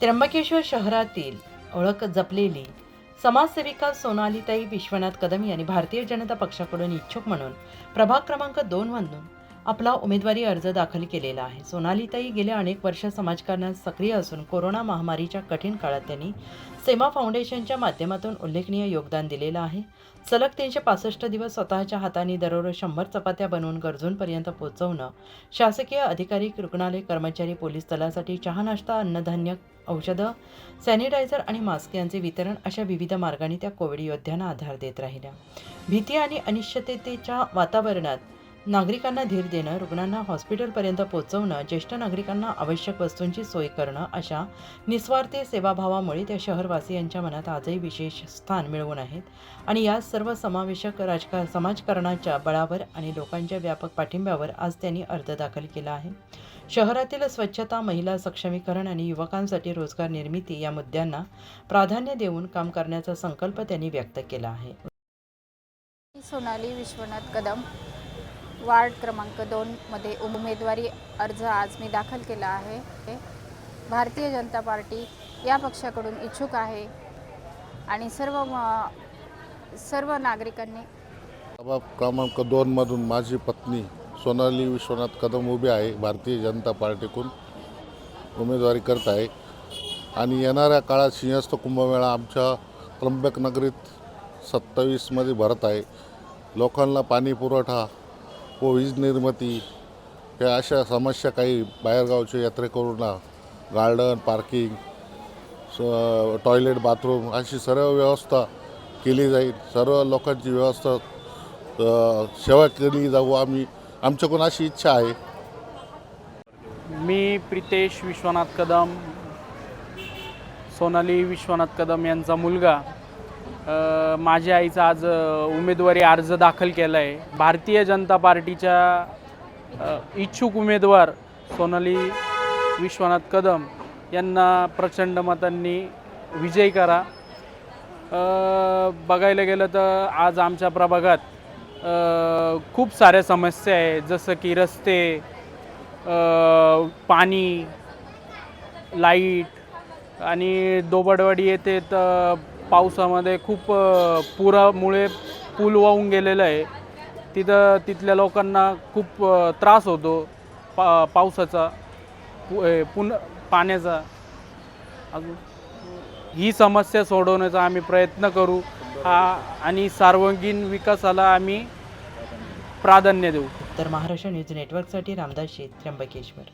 त्र्यंबकेश्वर शहरातील ओळख जपलेली समाजसेविका सोनालीताई विश्वनाथ कदम यांनी भारतीय जनता पक्षाकडून इच्छुक म्हणून प्रभाग क्रमांक दोन म्हणून आपला उमेदवारी अर्ज दाखल केलेला आहे. सोनालीताई गेल्या अनेक वर्ष समाजकारणात सक्रिय असून कोरोना महामारीच्या कठीण काळात त्यांनी सेमा फाउंडेशनच्या माध्यमातून उल्लेखनीय योगदान दिलेलं आहे. सलग तीनशे पासष्ट दिवस स्वतःच्या हाताने दररोज शंभर चपात्या बनवून गरजूंपर्यंत पोहोचवणं शासकीय अधिकारी रुग्णालय कर्मचारी पोलीस दलासाठी चहा नाश्ता अन्नधान्य औषधं सॅनिटायझर आणि मास्क यांचे वितरण अशा विविध मार्गाने त्या कोविड योद्ध्यांना आधार देत राहिल्या. भीती आणि अनिश्चिततेच्या वातावरणात नागरिकांना धीर देणं रुग्णांना हॉस्पिटलपर्यंत पोहोचवणं ज्येष्ठ नागरिकांना आवश्यक वस्तूंची सोय करणं अशा निस्वार्थी सेवाभावामुळे त्या शहरवासियांच्या मनात आजही विशेष स्थान मिळवून आहेत. आणि या सर्व समावेशक राजकार समाजकारणाच्या बळावर आणि लोकांच्या व्यापक पाठिंब्यावर आज त्यांनी अर्ज दाखल केला आहे. शहरातील स्वच्छता महिला सक्षमीकरण आणि युवकांसाठी रोजगार निर्मिती या मुद्द्यांना प्राधान्य देऊन काम करण्याचा संकल्प त्यांनी व्यक्त केला आहे. सोनाली विश्वनाथ कदम. वार्ड क्रमांक दोनमध्ये उमेदवारी अर्ज आज मी दाखल केला आहे. भारतीय जनता पार्टी या पक्षाकडून इच्छुक आहे आणि सर्व सर्व नागरिकांनी प्रभाग क्रमांक दोनमधून माझी पत्नी सोनाली विश्वनाथ कदम उभी आहे भारतीय जनता पार्टीकडून उमेदवारी करत आहे. आणि येणाऱ्या काळात सिंहस्थ कुंभमेळा आमच्या त्र्यंबक नगरीत सत्तावीसमध्ये भरत आहे. लोकांना पाणी पुरवठा व वीज निर्मिती या अशा समस्या काही बाहेरगावचे यात्रेकरूंना गार्डन पार्किंग स- टॉयलेट बाथरूम अशी सर्व व्यवस्था केली जाईल. सर्व लोकांची व्यवस्था सेवा केली जाऊ आम्ही. आमच्याकडून अशी इच्छा आहे. मी प्रितेश विश्वनाथ कदम सोनाली विश्वनाथ कदम यांचा मुलगा. माझ्या आईचा आज उमेदवारी अर्ज दाखल केला आहे भारतीय जनता पार्टीच्या इच्छुक उमेदवार सोनाली विश्वनाथ कदम यांना प्रचंड मतांनी विजय करा. बघायला गेलं तर आज आमच्या प्रभागात खूप साऱ्या समस्या आहे. जसं की रस्ते पाणी लाइट आणि दोबडवाडी येते तर पावसामध्ये खूप पुरामुळे पूल वाहून गेलेलं आहे. तिथं तिथल्या लोकांना खूप त्रास होतो पा पावसाचा पु पुन पाण्याचा. अजून? ही समस्या सोडवण्याचा आम्ही प्रयत्न करू. हा आणि सर्वांगीण विकासाला आम्ही प्राधान्य देऊ. तर महाराष्ट्र न्यूज नेटवर्कसाठी रामदास शेत त्र्यंबकेश्वर.